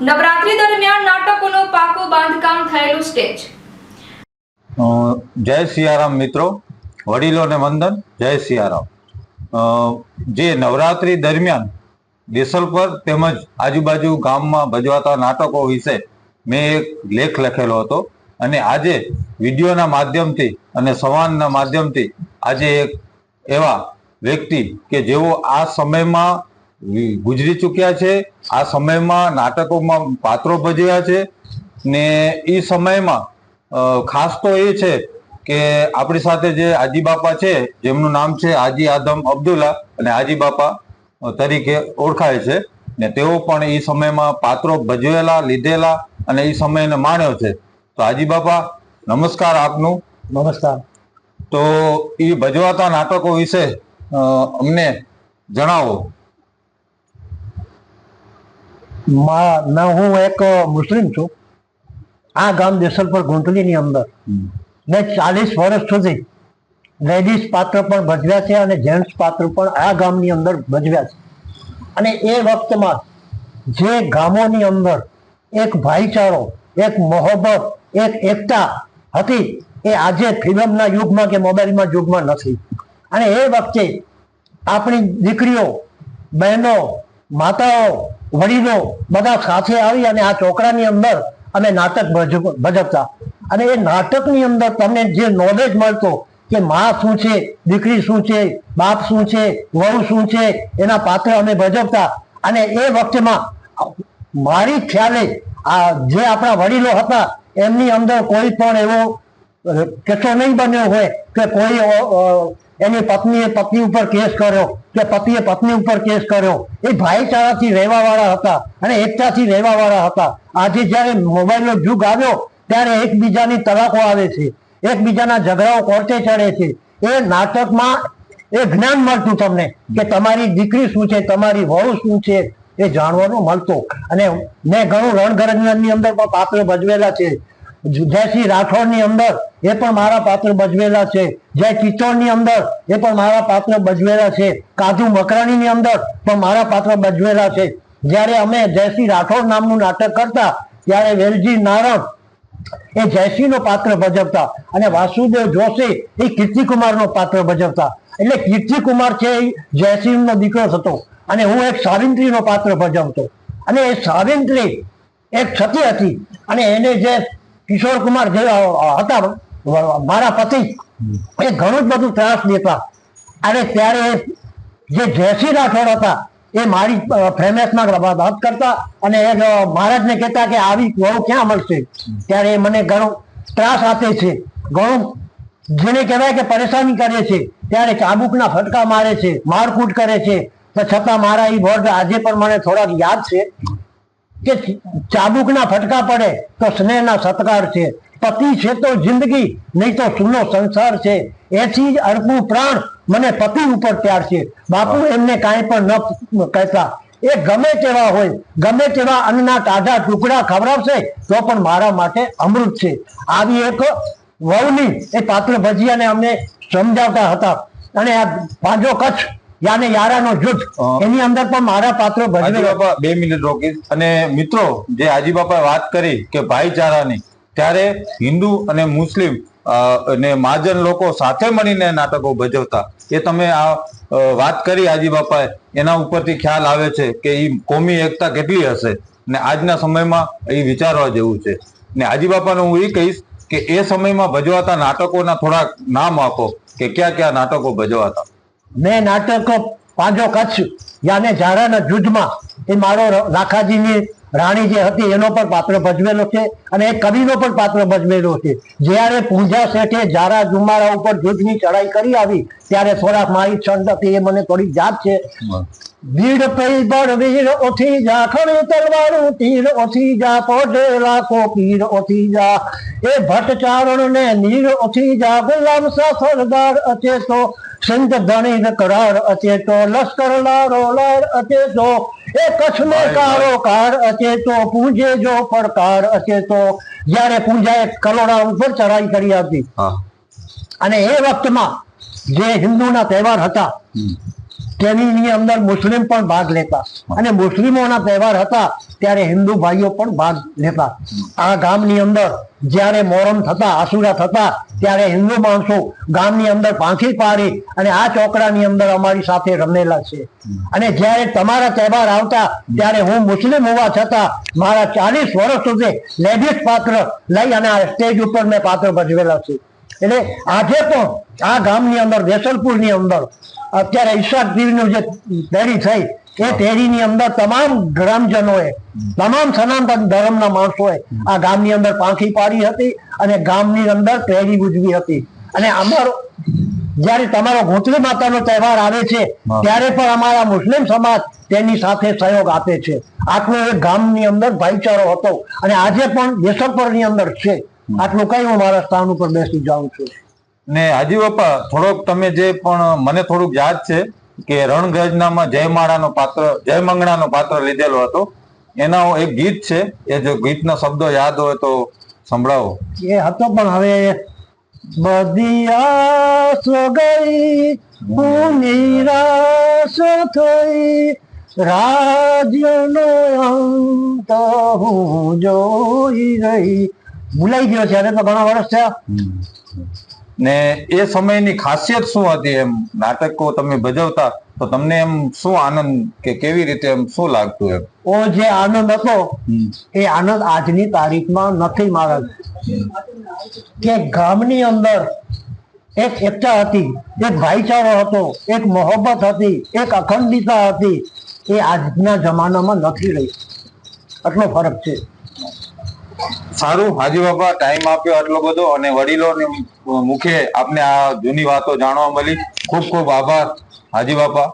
નવરાત્રી દરમિયાન નાટકોનો પાકો બાંધકામ થયેલું સ્ટેજ. જય સિયારામ મિત્રો વડીલોને વંદન, જય સિયારામ. જે નવરાત્રી દરમિયાન દેસલ પર તેમજ આજુબાજુ ગામમાં ભજવાતા નાટકો વિશે મેં એક લેખ લખેલો હતો અને આજે વિડીયોના માધ્યમથી અને સંવાદના માધ્યમથી આજે એક એવા વ્યક્તિ કે જેઓ આ સમયમાં ગુજરી ચૂક્યા છે. આ સમયમાં નાટકોમાં પાત્રો ભજવ્યા છે ને એ સમયમાં ખાસ તો એ છે કે આપણી સાથે જે આજી બાપા છે જેમનું નામ છે આજી આદમ અબ્દુલ્લા અને આજી બાપા તરીકે ઓળખાય છે ને તેઓ પણ એ સમયમાં પાત્રો ભજવેલા લીધેલા અને એ સમયને માણ્યો છે. તો આજી બાપા નમસ્કાર આપનું. નમસ્કાર. તો એ ભજવાતા નાટકો વિશે અમને જણાવો. ના હું એક મુસ્લિમ છું. આ ગામ દેસલપર ગુંટલીની અંદર. મેં ચાલીસ વર્ષ સુધી લેડીઝ પાત્ર પણ ભજવ્યા છે અને જેન્ટ્સ પાત્ર પણ આ ગામની અંદર ભજવ્યા છે. અને એ વખતમાં જે ગામોની અંદર એક ભાઈચારો એક મોહબ્બત એક એકતા હતી એ આજે ફિલ્મના યુગમાં કે મોબાઈલમાં યુગમાં નથી. અને એ વખતે આપણી દીકરીઓ બહેનો માતાઓ વડીલો બધા સાથે આવી અને આ ચોકડાની અંદર અમે નાટક ભજ- ભજવતા. અને એ નાટકની અંદર તમને જે નોલેજ મળતો કે માં શું છે, દીકરી શું છે, બાપ શું છે, વહુ શું છે, એના પાત્ર અમે ભજવતા. અને એ વખતેમાં મારી ખ્યાલે આ જે આપણા વડીલો હતા, એમની અંદર કોઈ પણ એવો કિસ્સો નહીં બન્યો હોય, કે કોઈ એની પત્નીએ પત્ની ઉપર કેસ કર્યો, કે પતિએ પત્ની ઉપર કેસ કર્યો, એ ભાઈચારાથી રહેવા વાળા હતા અને એકતાથી રહેવા વાળા હતા. આજે જ્યારે મોબાઈલનો યુગ આવ્યો, ત્યારે એકબીજાની તલાકો આવે છે, એકબીજાના ઝઘડાઓ કોર્ટે ચડે છે. એ નાટકમાં એ જ્ઞાન મળતું તમને કે તમારી દીકરી શું છે, તમારી વહુ શું છે, એ જાણવાનું મળતું. અને મેં ઘણું રણગરજની અંદર પણ પાત્ર ભજવેલા છે. જયસિંહ રાઠોડની અંદર એ પણ મારા પાત્ર ભજવેલા છે. જય ચિત્તોડની અંદર એ પણ મારા પાત્ર ભજવેલા છે. કાજુ મકરાણીની અંદર પણ મારા પાત્ર ભજવેલા છે. જ્યારે અમે જયસિંહ રાઠોડ નામનું નાટક કરતા, ત્યારે વેલજી નારણ એ જયસિંહનો પાત્ર ભજવતા અને વાસુદેવ જોશી એ કીર્તિકુમારનો પાત્ર ભજવતા. એટલે કીર્તિકુમાર છે એ જયસિંહનો દીકરો થતો અને હું એક સાવિત્રીનો પાત્ર ભજવતો. અને એ સાવિત્રી એક છતી હતી અને એને જે કિશોર કુમાર જે હતા. મારા પતિ એ ઘણું જ બધું ત્રાસ દેતા. અને ત્યારે જે જયસિંહ રાઠોડ હતા, એ મારી ફેમેસમાં વાત કરતા અને એ મહારાજને કહેતા કે આવી વહુ ક્યાં મળશે? ત્યારે એ મને ઘણો ત્રાસ આપે છે. ઘણું જેને કહેવાય કે પરેશાની કરે છે. ત્યારે ચાબુકના ફટકા મારે છે, મારકૂટ કરે છે. તો છતાં મારા એ વર્ડ આજે પણ મને થોડાક યાદ છે. કે ચાબુકના ફટકા પડે તો સ્નેહના સત્કાર છે. પતિ છે તો જિંદગી નહીં તો સુનો સંસાર છે. એથી જ અડકું પ્રાણ મને પતિ ઉપર ત્યાર છે. બાપુ એમને કાંઈ પણ ન કહેતા. એ ગમે તેવા હોય ગમે તેવા અન્નના તાજા ટુકડા ખવડાવશે તો પણ મારા માટે અમૃત છે. આવી એક વહુની એ પાત્ર ભજીયાને અમને સમજાવતા હતા. અને આ પાંજો કચ્છ યાને યારાનો જૂથ. એની અંદર પણ મારા પાત્રો ભજવે બાપા બે મિનિટ રોકીશ. અને મિત્રો જે હાજી બાપા વાત કરી કે ભાઈચારાની ત્યારે હિન્દુ અને મુસ્લિમ અને મહાજન લોકો સાથે મળીને નાટકો ભજવતા. એ તમે આ વાત કરી હાજી બાપાએ એના ઉપરથી ખ્યાલ આવે છે કે એ કોમી એકતા કેટલી હશે. ને આજના સમયમાં એ વિચારવા જેવું છે. ને હાજી બાપાને હું એ કહીશ કે એ સમયમાં ભજવાતા નાટકોના થોડાક નામ આપો કે ક્યાં ક્યાં નાટકો ભજવાતા. મેં નાટક પાંજો કચ્છ યાને ઝારાના જુદ્ધમાં એ મારો લાખાજીની રાણી જે હતી એનો પણ પાત્ર ભજવેલો છે અને એ કવિનો પણ પાત્ર ભજવેલો છે. જ્યારે પૂંજા શેઠે જારા જુમારા ઉપર જુદ્ધની ચડાઈ કરી આવી ત્યારે થોડાક મારી છંદ હતી એ મને થોડી યાદ છે. ભીડ પૈ બળ વીર ઓથી જા ખણી તલવારું તીર ઓથી જા પોઢે લાખો પીર ઓથી જા. એ ભટ્ટ ચારણ ને નીર ઓથી જા ગુલામ સા સરદાર અચેતો સંત ધણી કરાર અચેતો લશ્કર લારો લાર અચેતો એ કચ્છ નો કારો કાર અચેતો પૂજે જો પડકાર અચેતો જ્યારે પૂંજાએ કલોડા ઉપર ચડાઈ કરી હતી. અને એ વખતમાં જે હિન્દુના તહેવાર હતા. તેની અંદર મુસ્લિમ પણ ભાગ લેતા અને મુસ્લિમોના તહેવાર હતા ત્યારે હિન્દુ ભાઈઓ પણ ભાગ લેતા. આ ગામની અંદર જ્યારે મોહરમ થતા, આસુરા થતા, ત્યારે હિન્દુ માણસો ગામની અંદર પાંખી પાડી અને આ ચોકડાની અંદર અમારી સાથે રમેલા છે. અને જ્યારે તમારા તહેવાર આવતા, ત્યારે હું મુસ્લિમ હોવા છતાં મારા ચાલીસ વર્ષ સુધી લેડીઝ પાત્ર લઈ અને આ સ્ટેજ ઉપર મેં પાત્ર ભજવેલા છે. એટલે આજે પણ આ ગામની અંદર વેસલપુરની અંદર અત્યારે ઈશાક પીરનું જે તેડી થઈ એ તેરીની અંદર તમામ ગ્રામજનોએ તમામ સનાતન ધર્મના માણસોએ આ ગામની અંદર પાંખી પાડી હતી અને ગામની અંદર તેરી ઉજવી હતી. અને અમારો જ્યારે તમારો ગોત્રી માતાનો તહેવાર આવે છે ત્યારે પણ અમારા મુસ્લિમ સમાજ તેની સાથે સહયોગ આપે છે. આટલો એક ગામની અંદર ભાઈચારો હતો. અને આજે પણ દેશપરની અંદર છે. આટલું કઈ હું મારા સ્થાન ઉપર બેસી જાઉં છું. ને હાજી બાપા થોડોક તમે જે પણ મને થોડુંક યાદ છે કે રણગજનામાં જયમાળાનો પાત્ર જયમંગળાનો પાત્ર લીધેલો હતો. એના એક ગીત છે એ જો ગીતના શબ્દો યાદ હોય તો સંભળાવો. એ હતો પણ હવે બધી આસ ગઈ હું નિરાશ થઈ રાજ્યનો અંત હું જોઈ રહી. ભૂલાઈ ગયો છે. અરે તો ઘણા વર્ષ થયા. ને એ સમયની ખાસિયત શું હતી એમ? નાટકો તમે ભજવતા તો તમને એમ શું આનંદ કે કેવી રીતે એમ શું લાગતું એમ? ઓ જે આનંદ હતો એ આનંદ આજની તારીખમાં નથી મારા. કે ગામની અંદર એક એકતા હતી એક ભાઈચારો હતો એક મોહબ્બત હતી એક અખંડિતા હતી એ આજના જમાનામાં નથી રહી. આટલો ફરક છે. સારું, હાજી બાપા ટાઈમ આપ્યો આટલો બધો અને વડીલોની મુખે આપને આ જૂની વાતો જાણવા મળી. ખૂબ ખૂબ આભાર, હાજી બાપા.